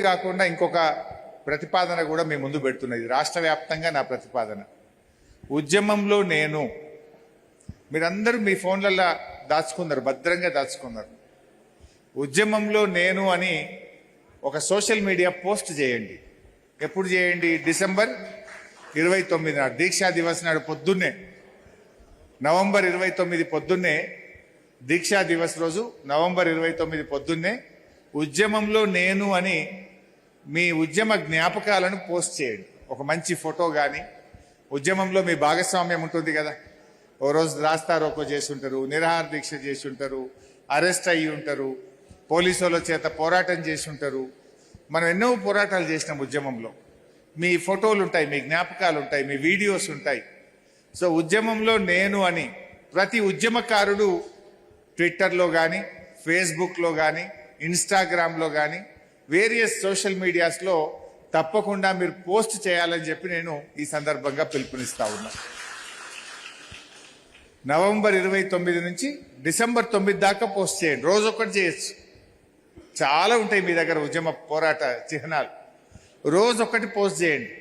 కాకుండా ఇంకొక ప్రతిపాదన కూడా మీ ముందు పెడుతున్నది రాష్ట్ర వ్యాప్తంగా నా ప్రతిపాదన. ఉద్యమంలో నేను మీరందరూ మీ ఫోన్లలో దాచుకున్నారు భద్రంగా దాచుకున్నారు. ఉద్యమంలో నేను అని ఒక సోషల్ మీడియా పోస్ట్ చేయండి. ఎప్పుడు చేయండి? డిసెంబర్ ఇరవై తొమ్మిది నాడు దీక్షా దివస్ నాడు పొద్దున్నే. నవంబర్ ఇరవై తొమ్మిది పొద్దున్నే దీక్షా దివస్ రోజు నవంబర్ ఇరవై తొమ్మిది పొద్దున్నే ఉద్యమంలో నేను అని మీ ఉద్యమ జ్ఞాపకాలను పోస్ట్ చేయండి. ఒక మంచి ఫోటో కానీ ఉద్యమంలో మీ భాగస్వామ్యం ఉంటుంది కదా. ఓ రోజు రాస్తారోకో చేసి ఉంటారు నిరాహార దీక్ష చేసి ఉంటారు అరెస్ట్ అయ్యి ఉంటారు పోలీసు వాళ్ళ చేత పోరాటం చేసి ఉంటారు మనం ఎన్నో పోరాటాలు చేసినాం ఉద్యమంలో. మీ ఫోటోలు ఉంటాయి మీ జ్ఞాపకాలు ఉంటాయి మీ వీడియోస్ ఉంటాయి. సో ఉద్యమంలో నేను అని ప్రతి ఉద్యమకారుడు ట్విట్టర్లో కానీ ఫేస్బుక్లో కానీ ఇన్స్టాగ్రామ్లో కానీ వేరియస్ సోషల్ మీడియాస్లో తప్పకుండా మీరు పోస్ట్ చేయాలని చెప్పి నేను ఈ సందర్భంగా పిలుపునిస్తా ఉన్నా. నవంబర్ ఇరవై తొమ్మిది నుంచి డిసెంబర్ తొమ్మిది దాకా పోస్ట్ చేయండి. రోజు ఒకటి చేయొచ్చు. చాలా ఉంటాయి మీ దగ్గర ఉద్యమ పోరాట చిహ్నాలు. రోజు ఒకటి పోస్ట్ చేయండి.